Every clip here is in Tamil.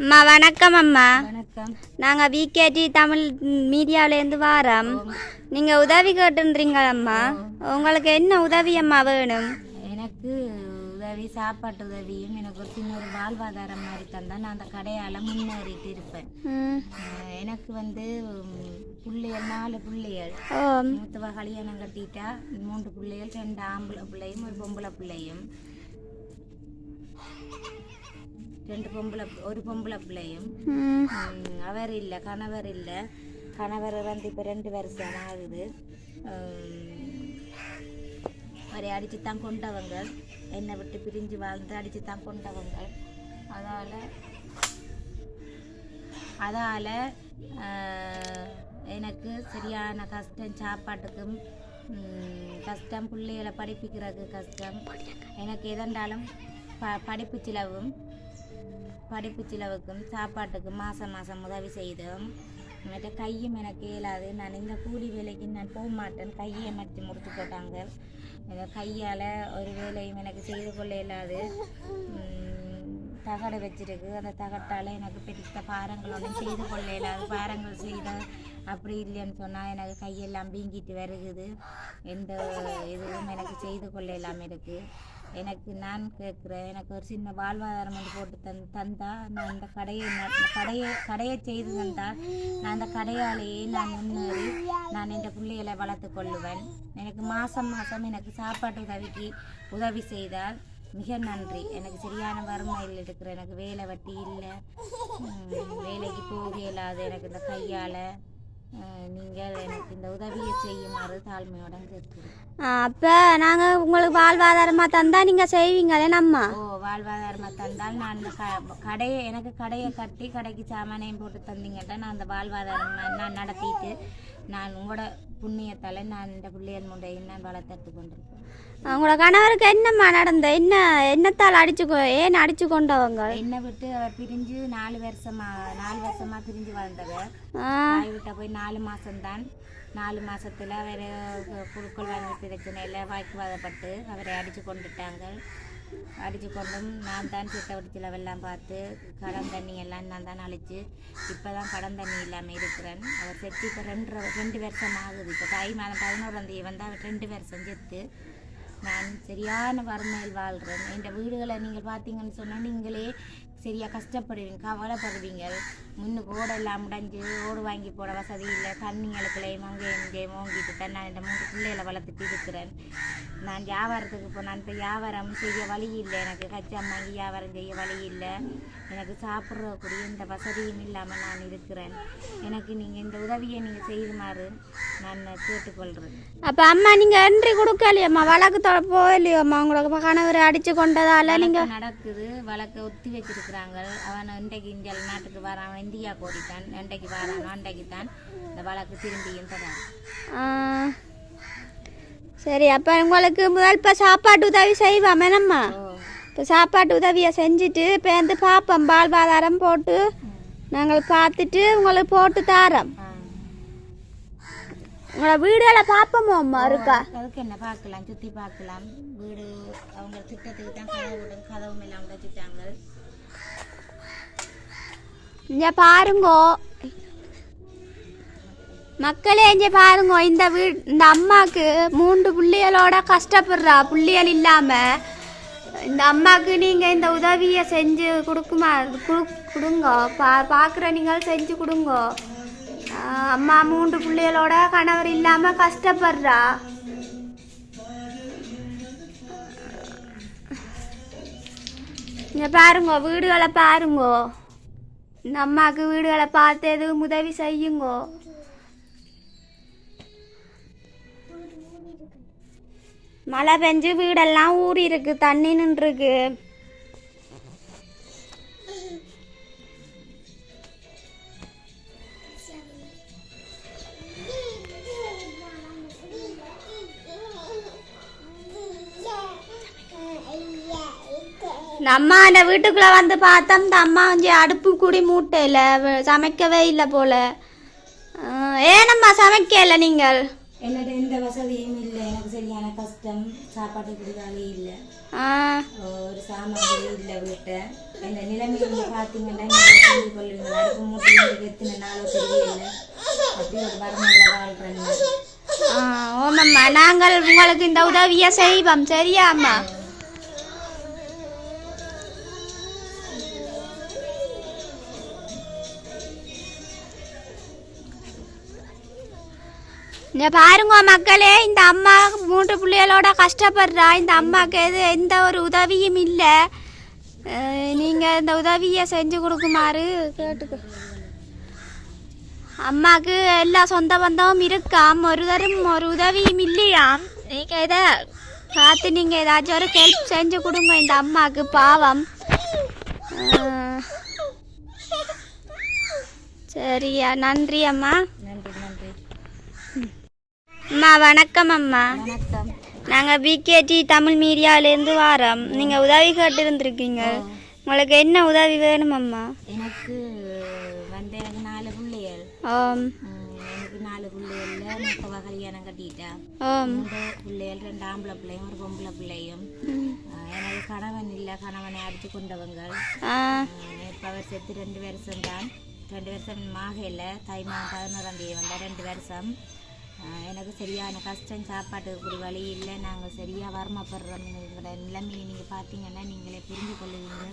அம்மா வணக்கம் அம்மா. வணக்கம். நாங்கள் விகேடி தமிழ் மீடியாவிலேருந்து வாரோம். நீங்கள் உதவி கேட்டுன்றீங்களம்மா உங்களுக்கு என்ன உதவி அம்மா வேணும்? எனக்கு உதவி சாப்பாட்டு உதவியும் எனக்கு ஒரு சின்ன ஒரு வாழ்வாதாரம் மாதிரி தந்தா நான் அந்த கடையால் முன்னேறிட்டு இருப்பேன். எனக்கு வந்து புள்ளைகள் நாலு பிள்ளைகள். மூத்தவ கல்யாணம் கட்டிட்டா மூன்று பிள்ளைகள் ரெண்டு ஆம்பளை பிள்ளையும் ஒரு பொம்பளை பிள்ளையும். ரெண்டு பொம்பளை ஒரு பொம்பளை பிள்ளையும். அவர் இல்லை கணவர் இல்லை. கணவர் வந்து இப்போ ரெண்டு வருஷம் ஆகுது. அவரை அடித்து தான் கொண்டவங்க. என்னை விட்டு பிரிஞ்சு வாழ்ந்து அடித்து தான் கொண்டவங்க. அதால் அதால் எனக்கு சரியான கஷ்டம் சாப்பாட்டுக்கும் கஷ்டம் பிள்ளைகளை படிப்பிக்கிறதுக்கு கஷ்டம். எனக்கு எதென்றாலும் ப படிப்பு செலவும் படிப்பு செலவுக்கும் சாப்பாட்டுக்கும் மாதம் மாதம் உதவி செய்தோம். மற்ற கையும் எனக்கு இயலாது. நான் இந்த கூலி வேலைக்கு நான் போக மாட்டேன் கையை மடித்து முடிச்சு போட்டாங்க. கையால் ஒரு வேலையும் எனக்கு செய்து கொள்ள இயலாது. உம், தகடு வச்சிருக்கு. அந்த தகட்டால் எனக்கு பெருத்த பாரங்கள் ஒன்றும் செய்து கொள்ள இயலாது. பாரங்கள் செய்த அப்படி இல்லைன்னு சொன்னால் எனக்கு கையெல்லாம் வீங்கிட்டு வருகுது. எந்த இதுவும் எனக்கு செய்து கொள்ள இல்லாமல் இருக்குது எனக்கு நான் கேட்குறேன். எனக்கு ஒரு சின்ன வாழ்வாதாரம் வந்து போட்டு தந் தந்தா நான் அந்த கடையை கடையை கடையை செய்து தந்தால் நான் அந்த கடையாலேயே நான் முன்னேறி நான் என் பிள்ளைகளை வளர்த்து கொள்ளுவேன். எனக்கு மாதம் மாதம் எனக்கு சாப்பாட்டு உதவிக்கு உதவி செய்தால் மிக நன்றி. எனக்கு சரியான வறுமையில் இருக்கிற எனக்கு வேலை வட்டி இல்லை. வேலைக்கு போக இல்லாத எனக்கு இந்த கையால் நீங்கள் எனக்கு இந்த உதவியை செய்யுமாறு தாழ்மையோட கேட்கிறேன். அப்போ நாங்கள் உங்களுக்கு வாழ்வாதாரமாக தந்தால் நீங்கள் செய்வீங்களே நம்மா? ஓ வாழ்வாதாரமாக தந்தால் நான் இந்த க கடையை எனக்கு கடையை கட்டி கடைக்கு சாமானையும் போட்டு தந்தீங்கன்னா நான் அந்த வாழ்வாதாரம் நான் நடத்திட்டு நான் உங்களோட புண்ணியத்தால் நான் இந்த பிள்ளையன் முண்டையும் நான் வளர்த்தட்டு கொண்டிருக்கேன் உங்களோட கணவருக்கு என்னம்மா நடந்த? என்ன என்னத்தால் அடிச்சு ஏன் அடிச்சு கொண்டவங்க? என்னை விட்டு அவர் பிரிஞ்சு நாலு வருஷமா நாலு வருஷமா பிரிஞ்சு வாழ்ந்தவர். ஆ. தாய் விட்ட போய் நாலு மாதம்தான் நாலு மாசத்துல அவர் குழுக்கள் வாங்கி பிரச்சனையில் வாக்குவாதப்பட்டு அவரை அடித்து கொண்டுட்டாங்க. அடித்து கொண்டும் நான் தான் சித்த செலவெல்லாம் பார்த்து கடன் தண்ணி எல்லாம் நான் தான் அழிச்சு இப்போ தான் கடன் தண்ணி இல்லாமல் இருக்கிறேன். அவர் செத்து இப்போ ரெண்டு ரெண்டு வருஷம் ஆகுது. இப்போ தாய் மாதம் பதினோராம் தேதி வந்து அவர் ரெண்டு வருஷம் செத்து. நான் சரியான வறுமையில் வாழ்கிறேன் இந்த வீடுகளை நீங்கள் பார்த்தீங்கன்னு சொன்னால் நீங்களே சரியாக கஷ்டப்படுவீங்க கவலைப்படுவீங்க. முன்னுக்கு ஓட எல்லாம் முடைஞ்சு ஓடு வாங்கி போட வசதி இல்லை. தண்ணி இழப்புலையும் அங்கே இங்கேயும் ஓங்கிட்டு தான் நான் இந்த மூன்று பிள்ளைகளை வளர்த்துட்டு இருக்கிறேன். நான் வியாபாரத்துக்கு போனேன் இப்போ வியாபாரம் செய்ய வழி இல்லை. எனக்கு கச்சா வாங்கி வியாபாரம் செய்ய வழி இல்லை. எனக்கு சாப்பிட்றக்கூடிய இந்த வசதியும் இல்லாமல் நான் இருக்கிறேன். எனக்கு நீங்கள் இந்த உதவியை நீங்கள் செய்யுமாறு நான் கேட்டுக்கொள்கிறேன் அப்போ அம்மா நீங்கள் என்ட்ரி கொடுக்கலையம்மா? வழக்கு போகலையோம்மா உங்களுக்கு? கணவர் அடிச்சு கொண்டதால நீங்கள் நடக்குது. வழக்கை ஒத்தி வச்சிருக்கிறாங்க. அவன் இன்றைக்கு இந்தியா நாட்டுக்கு வரான். இந்தியா கோடித்தான் இன்றைக்கு வரான். அன்றைக்கு தான் இந்த வழக்கு ஆ, சரி அப்போ உங்களுக்கு முதல் இப்போ சாப்பாட்டு உதவி செய்வோம் என்னம்மா ஓ. இப்போ சாப்பாட்டு உதவியை செஞ்சுட்டு இப்போ வந்து பார்ப்போம் வாழ்வாதாரம் போட்டு நாங்கள் பார்த்துட்டு உங்களுக்கு போட்டு தாரோம். ஆ. உங்களோட வீடுகளை பார்ப்போமோ அம்மா இருக்கா? அதுக்கு என்ன பார்க்கலாம் சுற்றி பார்க்கலாம். வீடு அவங்க திட்டத்துக்கு தான் கதவு விட்டு கதவும் எல்லாம் வச்சுட்டாங்க இங்கே பாருங்கோ. மக்களே இங்கே பாருங்கோ இந்த வீ இந்த அம்மாவுக்கு மூன்று புள்ளிகளோட கஷ்டப்படுறா புள்ளிகள் இல்லாமல் இந்த அம்மாவுக்கு நீங்கள் இந்த உதவியை செஞ்சு கொடுக்குமா குடு கொடுங்கோ. பா பார்க்குற நீங்கள் செஞ்சு கொடுங்கோ. அம்மா மூன்று பிள்ளைகளோட கணவர் இல்லாமல் கஷ்டப்படுறா. இங்கே பாருங்கோ வீடுகளை பாருங்கோ. இந்த அம்மாவுக்கு வீடுகளை பார்த்து எதுவும் உதவி செய்யுங்கோ. மழை பெஞ்சு வீடெல்லாம் ஊறி இருக்கு தண்ணி நின்றுருக்கு. இந்த அம்மா அந்த வீட்டுக்குள்ள வந்து பார்த்தா இந்த அம்மா வந்து அடுப்பு கூடி மூட்டையில் சமைக்கவே இல்லை போல. ஏனம்மா சமைக்கல நீங்கள்? என்னோட எந்த வசதியும் இல்லை. எனக்கு சரியான கஷ்டம். சாப்பாட்டு குடிதாலே இல்லை. ஆ. ஒரு சாமான் இல்லை வீட்டை. இந்த நிலைமையை நீங்க பார்த்தீங்கன்னா நீங்கள் புரிந்து கொள்ளுங்கள். அடுப்பு மூட்டை இன்றைக்கு எத்தனை நாளோ தெரியல அப்படி ஒரு வறுமையில் வாழ்கிறேன் ஆ, ஓமம்மா நாங்கள் உங்களுக்கு இந்த உதவியை செய்வோம். சரியாம்மா இங்க பாருங்க மக்களே இந்த அம்மா மூன்று பிள்ளைகளோட கஷ்டப்படுறா. இந்த அம்மாவுக்கு எது எந்த ஒரு உதவியும் இல்லை. நீங்கள் இந்த உதவியை செஞ்சு கொடுக்குமாறு கேட்டுக்க. அம்மாவுக்கு எல்லா சொந்த பந்தமும் இருக்காம். ஒரு தரம் ஒரு உதவியும் இல்லையாம். நீங்கள் இதை பார்த்து நீங்கள் ஏதாச்சும் ஒரு ஹெல்ப் செஞ்சு கொடுங்க இந்த அம்மாவுக்கு பாவம். சரியா நன்றி அம்மா அம்மா வணக்கம் அம்மா. வணக்கம் நாங்கள் பிகேடி தமிழ் மீடியாவிலேருந்து வாரோம். நீங்கள் உதவி கேட்டு இருந்திருக்கீங்க உங்களுக்கு என்ன உதவி வேணும் அம்மா? எனக்கு வந்து எனக்கு நாலு பிள்ளைகள். ஆம். எனக்கு நாலு பிள்ளைகள்ல மூத்தவ கல்யாணம் கட்டிட்டேன் ஆம். பிள்ளைகள் ரெண்டு ஆம்பளை பிள்ளையும் ஒரு பொம்பளை பிள்ளையும். எனக்கு கணவன் இல்லை. கணவனை அடித்து கொண்டவங்க இப்போ அவர் செத்து ரெண்டு வருஷம் தான் ரெண்டு வருஷம் மாகையில் தை மாதம் பதினோராம் தேதி வந்தால் ரெண்டு வருஷம். எனக்கு சரியான கஷ்டம் சாப்பாட்டுக்கு ஒரு வழி இல்லை. நாங்கள் சரியாக வறுமைப்படுறோம். எங்களோட நிலைமையை நீங்கள் பார்த்தீங்கன்னா நீங்களே புரிந்து கொள்ளுவீங்க.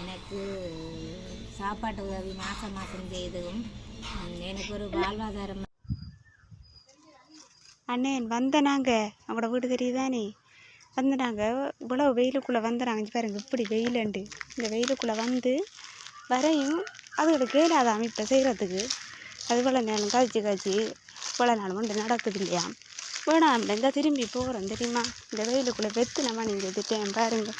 எனக்கு சாப்பாட்டு உதவி மாதம் மாதம் செய்ததும் எனக்கு ஒரு வாழ்வாதாரம். அண்ணன் வந்தனாங்க. அவங்களோட வீடு தெரியுதானே? வந்தனாங்க. இவ்வளோ வெயிலுக்குள்ளே வந்துடுறாங்க பாருங்க இப்படி வெயிலண்டு. இந்த வெயிலுக்குள்ளே வந்து வரையும் அதோட கேளாத அமைப்பை செய்கிறதுக்கு அது இவ்வளோ நேரம் காய்ச்சி காய்ச்சி இவ்வளோ நாள் ஒன்று நடக்குது இல்லையா? வேணாம் இந்த திரும்பி போகிறோம் தெரியுமா? இந்த வெயிலுக்குள்ளே வெத்து நம்ம நீங்கள் திட்டேன் பாருங்கள்